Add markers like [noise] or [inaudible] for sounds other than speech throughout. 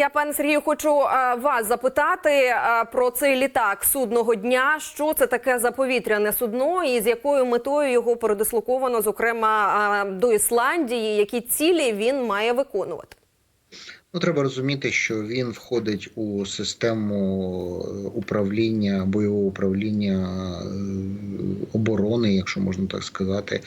Я, пане Сергію, хочу е, вас запитати е, про цей літак судного дня. Що це таке за повітряне судно, і з якою метою його передислоковано, зокрема е, до Ісландії, які цілі він має виконувати? Ну, треба розуміти, що він входить у систему е, управління, бойового управління е, оборони, якщо можна так сказати,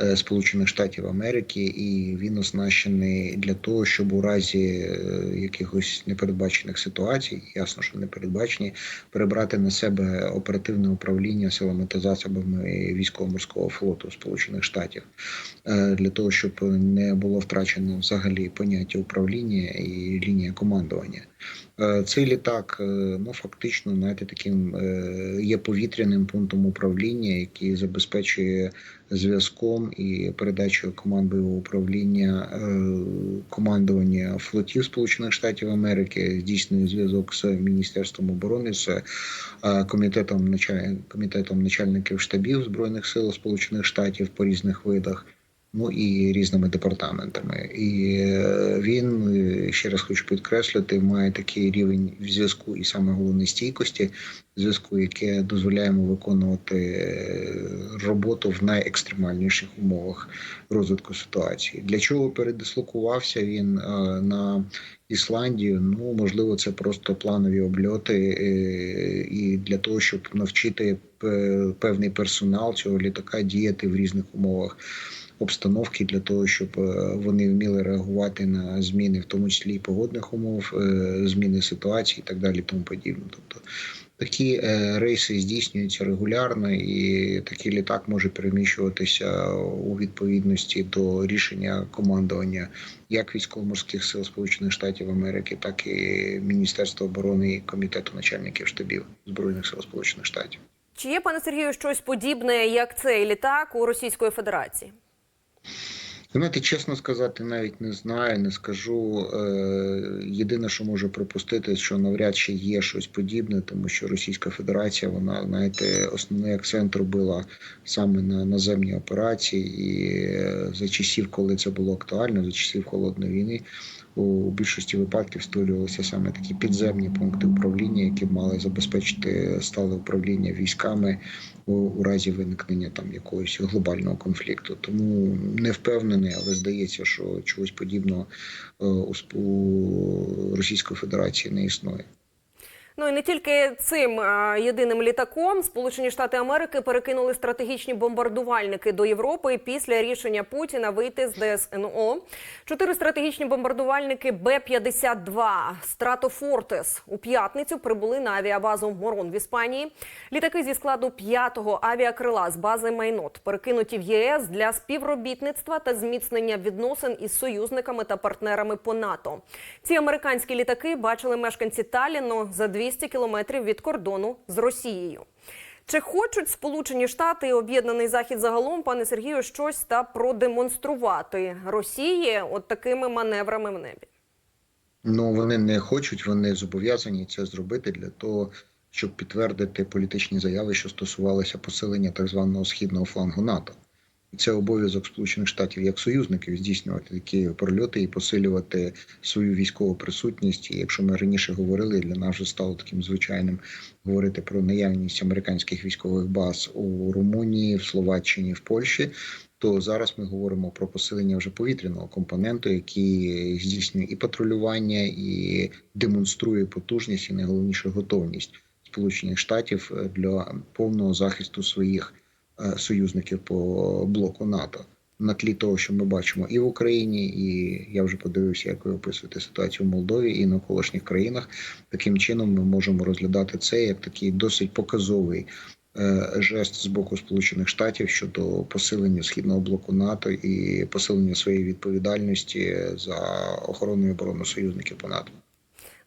е, Сполучених Штатів Америки, і він оснащений для того, щоб у разі якихось непередбачених ситуацій, ясно, що непередбачені, перебрати на себе оперативне управління силами та засобами військово-морського флоту Сполучених Штатів для того, щоб не було втрачено взагалі поняття управління лінія командування. Е, Цей літак, е, ну фактично, знаєте, таким е, є повітряним пунктом управління, який забезпечує зв'язком і передачою команд бойового управління командування флотів Сполучених Штатів Америки, здійснює зв'язок з Міністерством оборони, з комітетом комітетом начальників штабів збройних сил Сполучених Штатів по різних видах. Ну і різними департаментами, і е, він е, ще раз хочу підкреслити, має такий рівень зв'язку і саме головне стійкості зв'язку, яке дозволяє йому виконувати е, роботу в найекстремальніших умовах розвитку ситуації. Для чого передислокувався він на Ісландію? Ну можливо, це просто планові обльоти, і для того, щоб навчити певний персонал цього літака діяти в різних умовах обстановки для того, щоб е, вони вміли реагувати на зміни, в тому числі і погодних умов, е, зміни ситуації і так далі, тому подібне. Тобто такі е, рейси здійснюються регулярно, і такий літак може переміщуватися у відповідності до рішення командування як військово-морських сил Сполучених Штатів Америки, так і Міністерства оборони і комітету начальників штабів збройних сил Сполучених Штатів. Чи є, пане Сергію, щось подібне, як цей літак у Російської Федерації? Знаєте, чесно сказати, навіть не знаю, не скажу. Е, Єдине, що можу припустити, що навряд чи є щось подібне, тому що Російська Федерація, вона знаєте, основний акцент робила саме на наземні операції, і е, за часів, коли це було актуально, за часів холодної війни, у більшості випадків створювалися саме такі підземні пункти управління, які мали забезпечити стале управління військами у, у разі виникнення там якогось глобального конфлікту. Тому не впевнений, але здається, що чогось подібного е, у, Російської Федерації не існує. Ну і не тільки цим єдиним літаком Сполучені Штати Америки перекинули стратегічні бомбардувальники до Європи після рішення Путіна вийти з ДСНО. Чотири стратегічні бомбардувальники Б-52 Стратофортес у п'ятницю прибули на авіабазу Морон в Іспанії. Літаки зі складу п'ятого авіакрила з бази Майнот перекинуті в ЄС для співробітництва та зміцнення відносин із союзниками та партнерами по НАТО. Ці американські літаки бачили мешканці Таліну за 200 кілометрів від кордону з Росією. Чи хочуть Сполучені Штати і Об'єднаний Захід загалом, пане Сергію, щось та продемонструвати Росії от такими маневрами в небі? Ну вони не хочуть, вони зобов'язані це зробити для того, щоб підтвердити політичні заяви, що стосувалися посилення так званого східного флангу НАТО. Це обов'язок Сполучених Штатів як союзників здійснювати такі прольоти і посилювати свою військову присутність. І якщо ми раніше говорили, для нас вже стало таким звичайним говорити про наявність американських військових баз у Румунії, в Словаччині, в Польщі. То зараз ми говоримо про посилення вже повітряного компоненту, який здійснює і патрулювання, і демонструє потужність, і найголовніше готовність Сполучених Штатів для повного захисту своїх союзників по блоку НАТО. На тлі того, що ми бачимо і в Україні, і я вже подивився, як ви описуєте ситуацію в Молдові і навколишніх країнах. Таким чином ми можемо розглядати це як такий досить показовий е, жест з боку Сполучених Штатів щодо посилення східного блоку НАТО і посилення своєї відповідальності за охорону і оборону союзників по НАТО.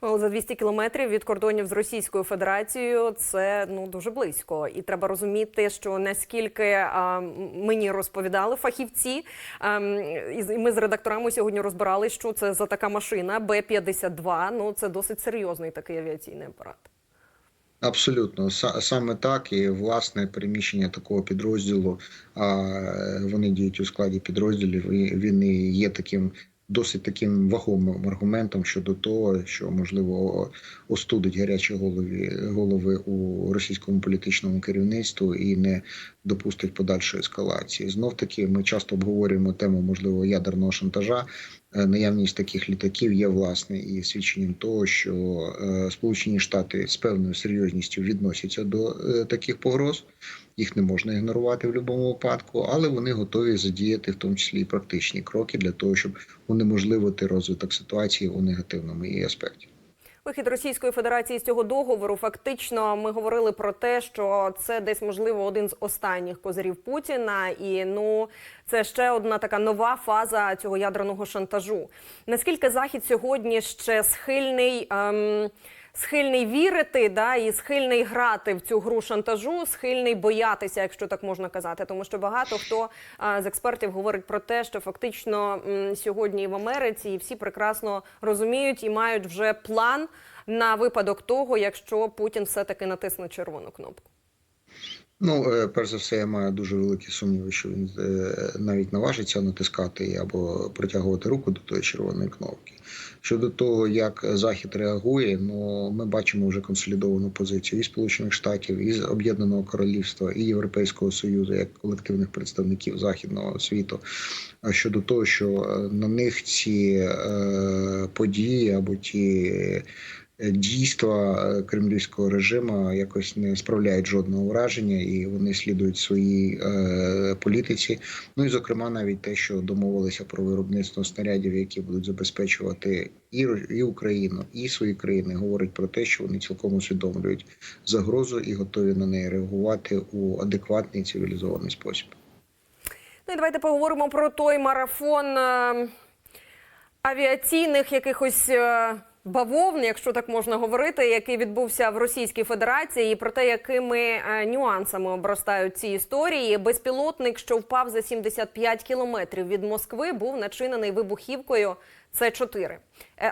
Ну, За 200 кілометрів від кордонів з Російською Федерацією це ну дуже близько, і треба розуміти, що наскільки а, мені розповідали фахівці, а, і ми з редакторами сьогодні розбирали, що це за така машина Б-52. Ну це досить серйозний такий авіаційний апарат. Абсолютно, саме так і власне переміщення такого підрозділу. А вони діють у складі підрозділів. і Він і є таким досить таким вагомим аргументом щодо того, що можливо остудить гарячі голови голови у російському політичному керівництву і не допустить подальшої ескалації. Знов таки, ми часто обговорюємо тему можливого ядерного шантажа. Е, Наявність таких літаків є власне і свідченням того, що е, Сполучені Штати з певною серйозністю відносяться до е, таких погроз. Їх не можна ігнорувати в будь-якому випадку, але вони готові задіяти в тому числі і практичні кроки для того, щоб унеможливити розвиток ситуації у негативному її аспекті. Вихід Російської Федерації з цього договору фактично ми говорили про те, що це десь можливо один з останніх козирів Путіна, і ну це ще одна така нова фаза цього ядерного шантажу. Наскільки захід сьогодні ще схильний? Ем, Схильний вірити, да і схильний грати в цю гру шантажу, схильний боятися, якщо так можна казати, тому що багато хто з експертів говорить про те, що фактично сьогодні в Америці і всі прекрасно розуміють і мають вже план на випадок того, якщо Путін все таки натисне червону кнопку. Ну, е, перш за все, я маю дуже великі сумніви, що він е, навіть наважиться натискати або протягувати руку до тої червоної кнопки. Щодо того, як Захід реагує, ну ми бачимо вже консолідовану позицію і Сполучених Штатів, і Об'єднаного Королівства, і Європейського Союзу як колективних представників західного світу. А щодо того, що е, на них ці е, події або ті дійства е, кремлівського режиму якось не справляють жодного враження, і вони слідують своїй е, політиці. Ну і зокрема, навіть те, що домовилися про виробництво снарядів, які будуть забезпечувати і, і Україну, і свої країни, говорить про те, що вони цілком усвідомлюють загрозу і готові на неї реагувати у адекватний цивілізований спосіб. Ну і давайте поговоримо про той марафон е, авіаційних якихось. Е, Бавовн, якщо так можна говорити, який відбувся в Російській Федерації, і про те, якими е, нюансами обростають ці історії. Безпілотник, що впав за 75 кілометрів від Москви, був начинений вибухівкою С-4 е,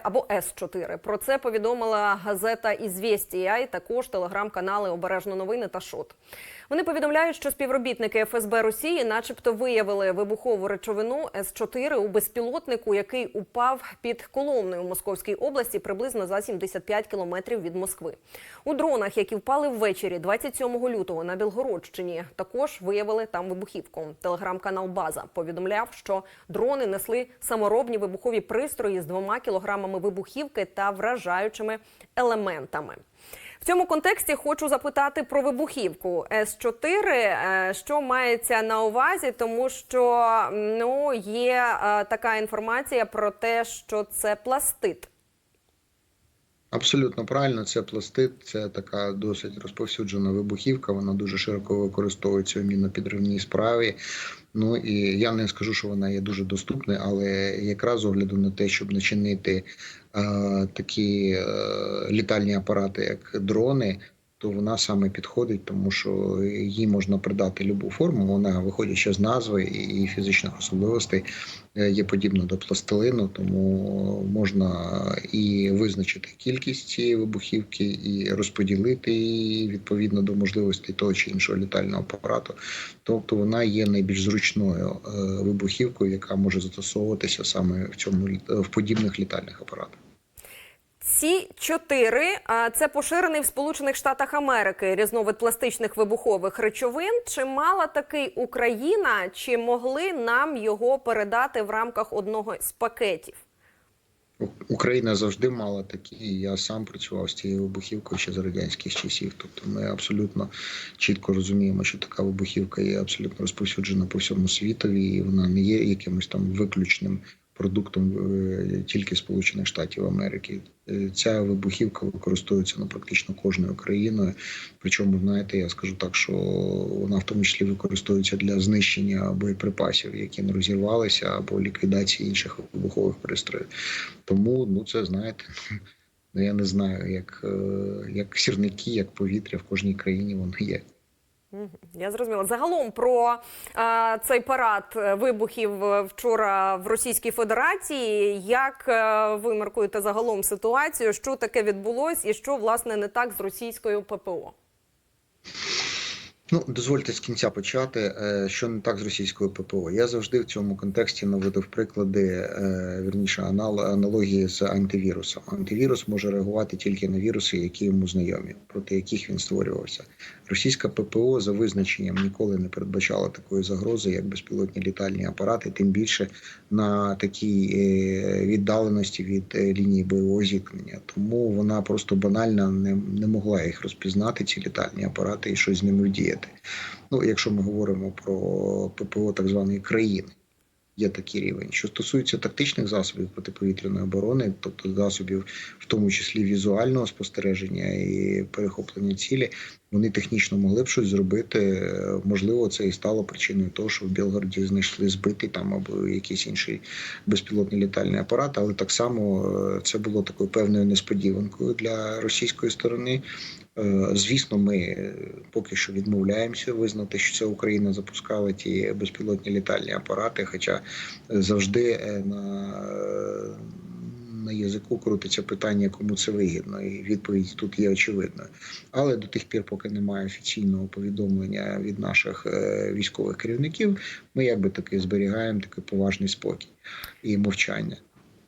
або С-4. Про це повідомила газета «Ізвєстія» і також телеграм-канали Обережно новини та Шот. Вони повідомляють, що співробітники ФСБ Росії, начебто, виявили вибухову речовину С-4 у безпілотнику, який упав під Коломною у Московській області приблизно за 75 кілометрів від Москви. У дронах, які впали ввечері 27 лютого на Білгородщині, також виявили там вибухівку. Телеграм-канал База повідомляв, що дрони несли саморобні вибухові пристрої з двома кілограмами вибухівки та вражаючими елементами. В цьому контексті хочу запитати про вибухівку С-4, е, що мається на увазі, тому що ну є е, така інформація про те, що це пластит. Абсолютно правильно, це пластит, це така досить розповсюджена вибухівка. Вона дуже широко використовується у мінно-підривній справі. Ну і я не скажу, що вона є дуже доступною, але якраз огляду на те, щоб начинити е, такі е, літальні апарати, як дрони. То вона саме підходить, тому що їй можна придати любу форму. Вона, виходячи з назви і фізичних особливостей, е, є подібна до пластилину, тому можна і визначити кількість цієї вибухівки, і розподілити її відповідно до можливостей того чи іншого літального апарату. Тобто вона є найбільш зручною е, вибухівкою, яка може застосовуватися саме в цьому літ- в подібних літальних апаратах. Ці чотири це поширений в Сполучених Штатах Америки різновид пластичних вибухових речовин. Чи мала такий Україна, чи могли нам його передати в рамках одного з пакетів? Україна завжди мала такі. Я сам працював з цією вибухівкою ще за радянських часів. Тобто ми абсолютно чітко розуміємо, що така вибухівка є абсолютно розповсюджена по всьому світові, і вона не є якимось там виключним продуктом е, тільки Сполучених Штатів Америки. Е, Ця вибухівка використовується ну, практично кожною країною. Причому, знаєте, я скажу так, що вона в тому числі використовується для знищення боєприпасів, які не розірвалися, або ліквідації інших вибухових пристроїв. Тому ну це знаєте. [laughs] Ну, я не знаю, як, е, як сірники, як повітря в кожній країні воно є. Я зрозуміла. Загалом про а, цей парад е, вибухів е, вчора в Російській Федерації. Як е, ви маркуєте загалом ситуацію? Що таке відбулось і що власне не так з російською ППО? Ну, дозвольте з кінця почати. Що не так з російською ППО? Я завжди в цьому контексті наводив приклади, вірніше, анал- аналогії з антивірусом. Антивірус може реагувати тільки на віруси, які йому знайомі, проти яких він створювався. Російська ППО за визначенням ніколи не передбачала такої загрози, як безпілотні літальні апарати, тим більше на такій е, віддаленості від е, лінії бойового зіткнення. Тому вона просто банально не, не могла їх розпізнати, ці літальні апарати, і щось з ними вдіяти. Ну, якщо ми говоримо про ППО так званої країни. Є такий рівень. Що стосується тактичних засобів протиповітряної оборони, тобто засобів, в тому числі візуального спостереження і перехоплення цілі, вони технічно могли б щось зробити. Можливо, це і стало причиною того, що в Білгороді знайшли збитий там або якийсь інший безпілотний літальний апарат. Але так само е, це було такою певною несподіванкою для російської сторони. Е, Звісно, ми е, поки що відмовляємося визнати, що це Україна запускала ті безпілотні літальні апарати, хоча завжди на, на язику крутиться питання, кому це вигідно, і відповідь тут є очевидною. Але до тих пір, поки немає офіційного повідомлення від наших е, військових керівників, ми якби таки зберігаємо такий поважний спокій і мовчання.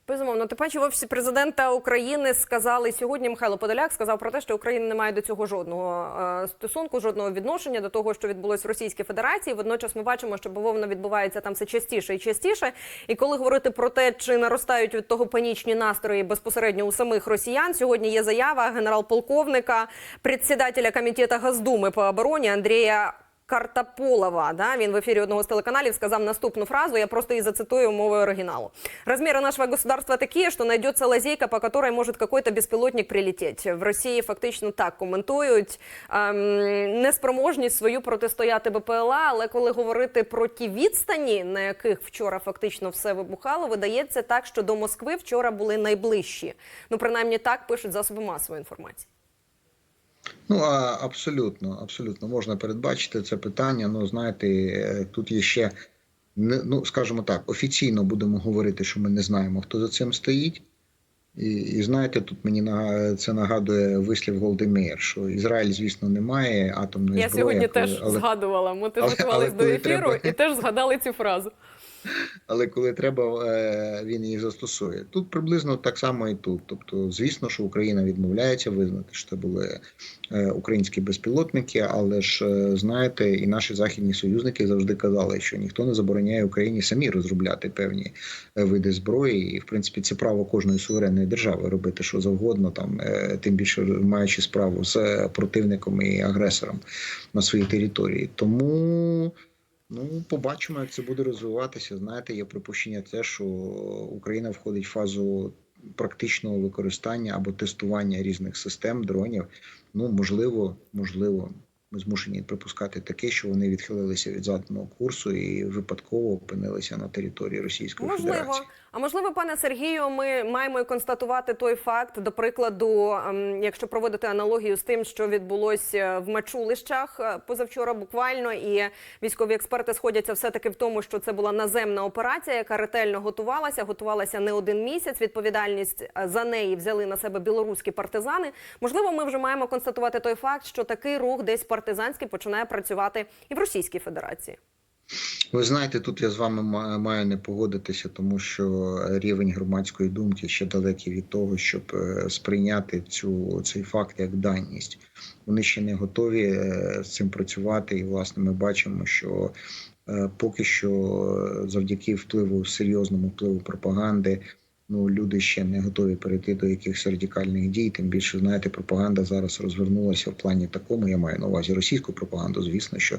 Безумовно, тим паче в офісі президента України сказали сьогодні. Михайло Подоляк сказав про те, що Україна не має до цього жодного е, стосунку, жодного відношення до того, що відбулось в Російській Федерації. Водночас ми бачимо, що бавовна відбувається там все частіше і частіше. І коли говорити про те, чи наростають від того панічні настрої безпосередньо у самих росіян, сьогодні є заява генерал-полковника, председателя комітету Госдуми по обороні Андрія. Картополова, да, він в ефірі одного з телеканалів сказав наступну фразу, я просто її зацитую мовою оригіналу. Размеры нашего государства такие, что найдется лазейка, по которой может какой-то беспилотник прилететь. В Росії фактично так коментують ем, неспроможність свою протистояти БПЛА, але коли говорити про ті відстані, на яких вчора фактично все вибухало, видається так, що до Москви вчора були найближчі. Ну, принаймні так пишуть засоби масової інформації. Ну а абсолютно, абсолютно можна передбачити це питання. Ну знаєте, е, тут є ще ну, скажімо так, офіційно будемо говорити, що ми не знаємо, хто за цим стоїть. І, і знаєте, тут мені це нагадує вислів Голдемейр, що Ізраїль, звісно, не має атомної Я зброї. сьогодні але- теж але, згадувала. Ми теж але до ефіру треба- і теж згадали цю фразу. Але коли треба, е, він її застосує. Тут приблизно так само і тут. Тобто, звісно, що Україна відмовляється визнати, що це були е, українські безпілотники, але ж е, знаєте, і наші західні союзники завжди казали, що ніхто не забороняє Україні самі розробляти певні види зброї, і в принципі це право кожної суверенної держави робити що завгодно, там тим більше маючи справу з противником і агресором на своїй території. Тому. Ну, побачимо, як це буде розвиватися. Знаєте, є припущення, те, що Україна входить в фазу практичного використання або тестування різних систем дронів. Ну, можливо, можливо, ми змушені припускати таке, що вони відхилилися від заданого курсу і випадково опинилися на території Російської Можливо. Федерації. А можливо, пане Сергію, ми маємо і констатувати той факт, до прикладу, ем, якщо проводити аналогію з тим, що відбулося в Мачулищах е, позавчора, буквально, і військові експерти сходяться все таки в тому, що це була наземна операція, яка ретельно готувалася, готувалася не один місяць. Відповідальність е, за неї взяли на себе білоруські партизани. Можливо, ми вже маємо констатувати той факт, що такий рух десь партизанський починає працювати і в Російській Федерації. Ви знаєте, тут я з вами маю не погодитися, тому що рівень громадської думки ще далекий від того, щоб е, сприйняти цю цей факт як даність. Вони ще не готові е, з цим працювати, і власне ми бачимо, що е, поки що завдяки впливу серйозному впливу пропаганди. Ну, люди ще не готові перейти до якихось радикальних дій. Тим більше знаєте, пропаганда зараз розвернулася в плані такому. Я маю на увазі російську пропаганду. Звісно, що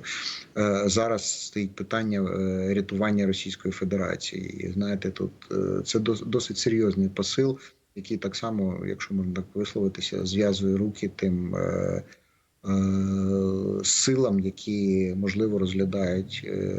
е, зараз стоїть питання е, рятування Російської Федерації. І знаєте, тут е, це дос- досить серйозний посил, який так само, якщо можна так висловитися, зв'язує руки тим. Е, е, Силам, які можливо розглядають е,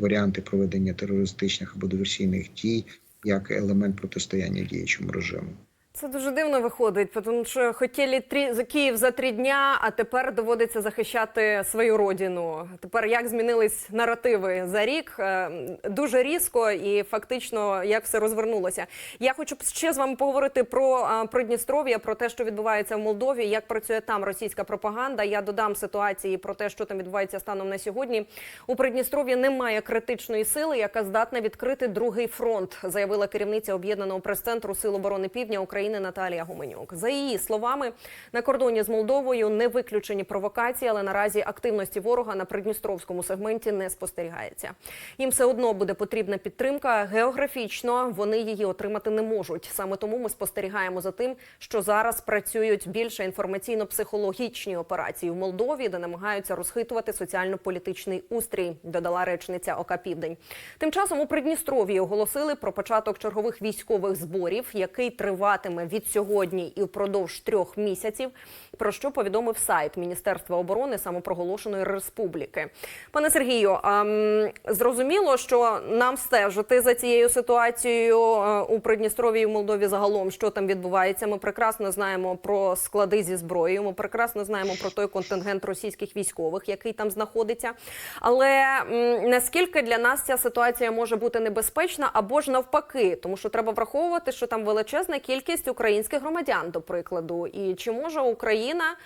варіанти проведення терористичних або диверсійних дій як елемент протистояння діючому режиму. Це дуже дивно виходить, тому що хотіли за Київ за три дня, а тепер доводиться захищати свою родину. Тепер як змінились наративи за рік? Е, Дуже різко і фактично як все розвернулося. Я хочу ще з вами поговорити про е, Придністров'я, про те, що відбувається в Молдові, як працює там російська пропаганда. Я додам ситуації про те, що там відбувається станом на сьогодні. У Придністров'ї немає критичної сили, яка здатна відкрити другий фронт, заявила керівниця об'єднаного прес-центру Сил оборони Півдня України Наталія Гуменюк. За її словами, на кордоні з Молдовою не виключені провокації, але наразі активності ворога на придністровському сегменті не спостерігається. Їм все одно буде потрібна підтримка. Географічно вони її отримати не можуть. Саме тому ми спостерігаємо за тим, що зараз працюють більше інформаційно-психологічні операції в Молдові, де намагаються розхитувати соціально-політичний устрій, додала речниця ОК Південь. Тим часом у Придністров'ї оголосили про початок чергових військових зборів, який триватиме від сьогодні і впродовж трьох місяців. Про що повідомив сайт Міністерства оборони самопроголошеної республіки. Пане Сергію, ем, зрозуміло, що нам стежити за цією ситуацією е, у Придністров'ї і в Молдові загалом, що там відбувається. Ми прекрасно знаємо про склади зі зброєю. Ми прекрасно знаємо про той контингент російських військових, який там знаходиться. Але наскільки для нас ця ситуація може бути небезпечна або ж навпаки, тому що треба враховувати, що там величезна кількість українських громадян, до прикладу, і чи може Україна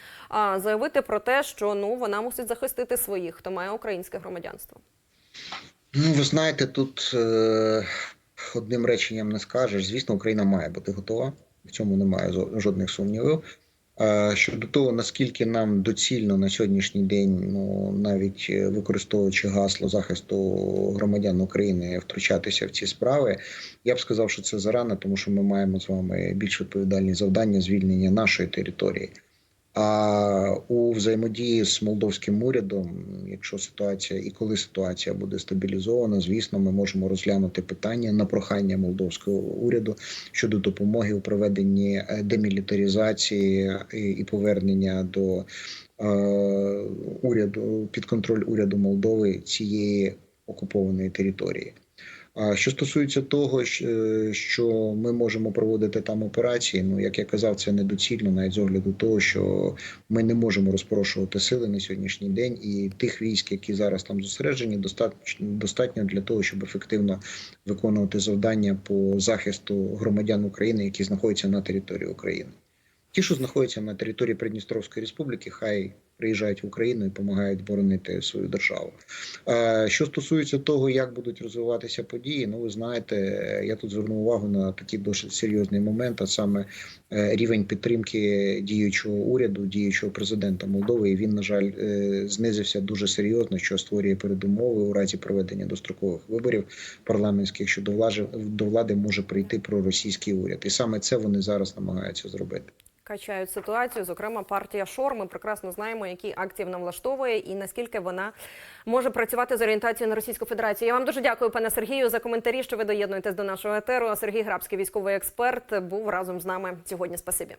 заявити про те, що ну вона мусить захистити своїх, хто має українське громадянство? Ну, ви знаєте, тут е, одним реченням не скажеш. Звісно, Україна має бути готова. В цьому немає жодних сумнівів. Щодо того, наскільки нам доцільно на сьогоднішній день, ну навіть е, використовуючи гасло захисту громадян України, втручатися в ці справи, я б сказав, що це зарано, тому що ми маємо з вами більш відповідальні завдання звільнення нашої території. А у взаємодії з молдовським урядом, якщо ситуація і коли ситуація буде стабілізована, звісно, ми можемо розглянути питання на прохання молдовського уряду щодо допомоги у проведенні е, демілітаризації і, і повернення до е, уряду під контроль уряду Молдови цієї окупованої території. Що стосується того, що ми можемо проводити там операції, ну як я казав, це недоцільно, навіть з огляду того, що ми не можемо розпорошувати сили на сьогоднішній день, і тих військ, які зараз там зосереджені, достатньо достатньо для того, щоб ефективно виконувати завдання по захисту громадян України, які знаходяться на території України. Ті, що знаходяться на території Придністровської республіки, хай приїжджають в Україну і допомагають боронити свою державу. Е, Що стосується того, як будуть розвиватися події, ну ви знаєте, я тут звернув увагу на такий досить серйозний момент, а саме е, рівень підтримки діючого уряду, діючого президента Молдови. І він, на жаль, е, знизився дуже серйозно, що створює передумови у разі проведення дострокових виборів парламентських, що до влади, до влади може прийти проросійський уряд, і саме це вони зараз намагаються зробити. Качають ситуацію, зокрема партія Шор. Ми прекрасно знаємо, які акції вона влаштовує і наскільки вона може працювати з орієнтацією на Російську Федерацію. Я вам дуже дякую, пане Сергію, за коментарі, що ви доєднуєтесь до нашого етеру. Сергій Грабський, військовий експерт, був разом з нами сьогодні. Спасибі.